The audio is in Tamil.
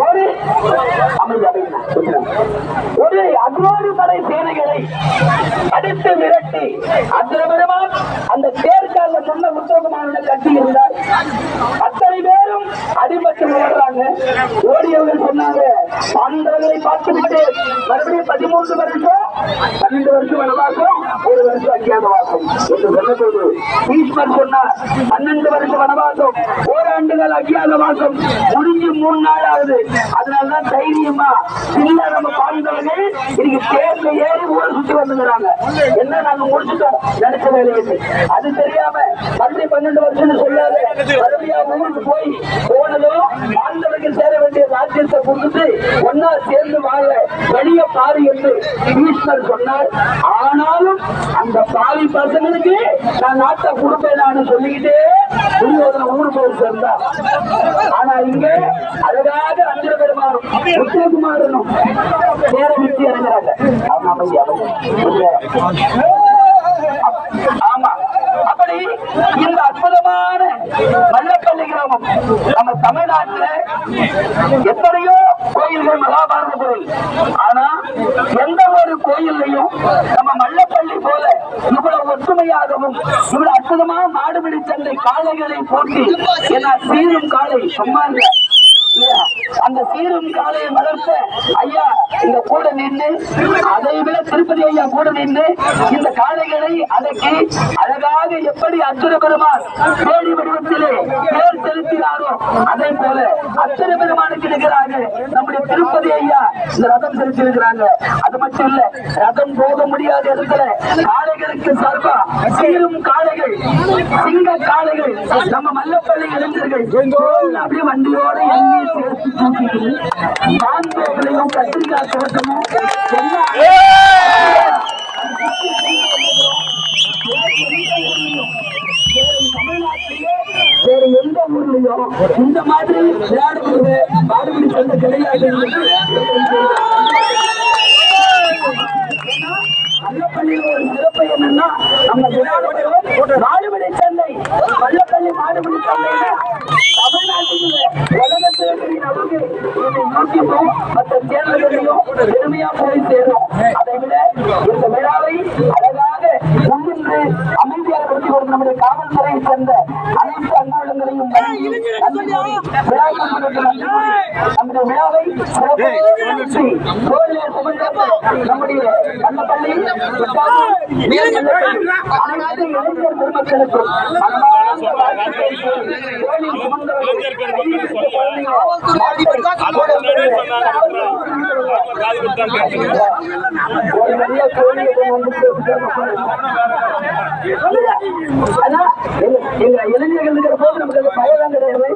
ஒரு ஒரு அக்ரோடு படை சேனைகளை அடித்து மிரட்டி அக்ரபெருமான் அந்த தேர்கால சொன்ன உத்தவமான கட்டி இருந்தார். அத்தனை பேரும் அடிபட்டு ஓடுறாங்க ஓடியவர்கள் சொன்னாங்க பாண்டவர்களை பார்த்துவிட்டு மறுபடியும் பதிமூன்று வருஷம் பன்னெண்டு வருஷம் வனவாசம் ஒரு வருஷம் அஞ்ஞானவாசம் என்று சொன்னபோது ஈஸ்வர் சொன்னார் பன்னெண்டு வருஷம் வனவாசம் ஓராண்டுகள் அஞ்ஞானவாசம் முடிஞ்சு மூணு நாள் ஆகுது அதனாலதான் தைரியமா இல்ல நம்ம பாண்டவர்கள் இன்னைக்கு தேர்ல ஏறி ஊரை சுத்தி வந்துங்கிறாங்க என்ன நாங்க முடிச்சுட்டோம்? நினைச்ச வேலையை அது தெரியாம மறுபடியும் பன்னெண்டு வருஷம் சொல்லாத மறுபடியும் ஊருக்கு போய் போனதும் பாண்டவர்கள் சேர வேண்டிய ராஜ்யத்தை கொடுத்துட்டு ஒன்னா சேர்ந்து வாழ வழிய பாரு என்று ஈஸ்வர் சொன்னார். ஆனாலும் அந்த பாவி பசங்களுக்கு நான் நாட்டை கொடுப்பேனான்னு சொல்லிக்கிட்டே துரியோதன ஊர் போய் சேர்ந்தார். ஆனா இங்க அழகாக அஞ்சல பெருமாறும் உத்தரகுமாரனும் நேரம் விட்டு இறங்குறாங்க. இந்த அற்புதமான மல்லப்பள்ளி கிராமம் நம்ம தமிழ்நாட்டில் எத்தனையோ கோயில்கள் மகாபாரத கோயில் ஆனா எந்த ஒரு கோயில்லையும் நம்ம மல்லப்பள்ளி போல இவ்வளவு ஒற்றுமையாகவும் இவ்வளவு அற்புதமா மாடுபிடி சந்தை காளைகளை போட்டி ஏன்னா சீரும் காளை சும்மா இல்லை இல்லையா? அந்த சீரும் காளையை வளர்த்த ஐயா இந்த கூட நின்று அதை விட திருப்பதி ஐயா கூட நின்று இந்த காளைகளை அடக்கி அழகாக எப்படி அச்சுர பெருமான் தேடி வடிவத்திலே பேர் செலுத்தினாரோ அதை போல அச்சுர பெருமானுக்கு நிகராக நம்முடைய திருப்பதி ஐயா ரதம் செலுத்தியிருக்கிறாங்க. அது மட்டும் இல்ல ரதம் போக முடியாத இடத்துல காளைகளுக்கு சார்பா சீரும் காளைகள் சிங்க காளைகள் நம்ம மல்லப்பள்ளி இளைஞர்கள் அப்படியே வண்டியோட எண்ணி சேர்த்து தூக்கிட்டு மாந்தோகளையும் கத்திரிக்காய் தோட்டமும் வேற எந்த ஊர்லயும் இந்த மாதிரி விளையாடுவது பாடுபடி கிடையாது பள்ளப்பள்ளியில் ஒரு சிறப்பு என்னன்னா நம்ம விளையாடுவோம் மாடுபிடி சந்தை பள்ளப்பள்ளி மாடுபிடி சந்தை தமிழ்நாட்டில் உலகத்தில் இருக்கிற அளவுக்கு இது யூடியூப்பும் மற்ற சேனல்களையும் பெருமையா போய் சேரும் அதை விட இந்த விழாவை அழகாக முன்னின்று அமைதியாக நடத்தி வரும் நம்முடைய காவல்துறையை சேர்ந்த அனைத்து நம்முடைய விழாவை நம்முடைய கண்ணப்பள்ளி அனைத்து இளைஞர் பெருமக்களுக்கும் இளைஞர்கள் இருக்கிற போது நமக்கு அந்த பயம்லாம் கிடையாது.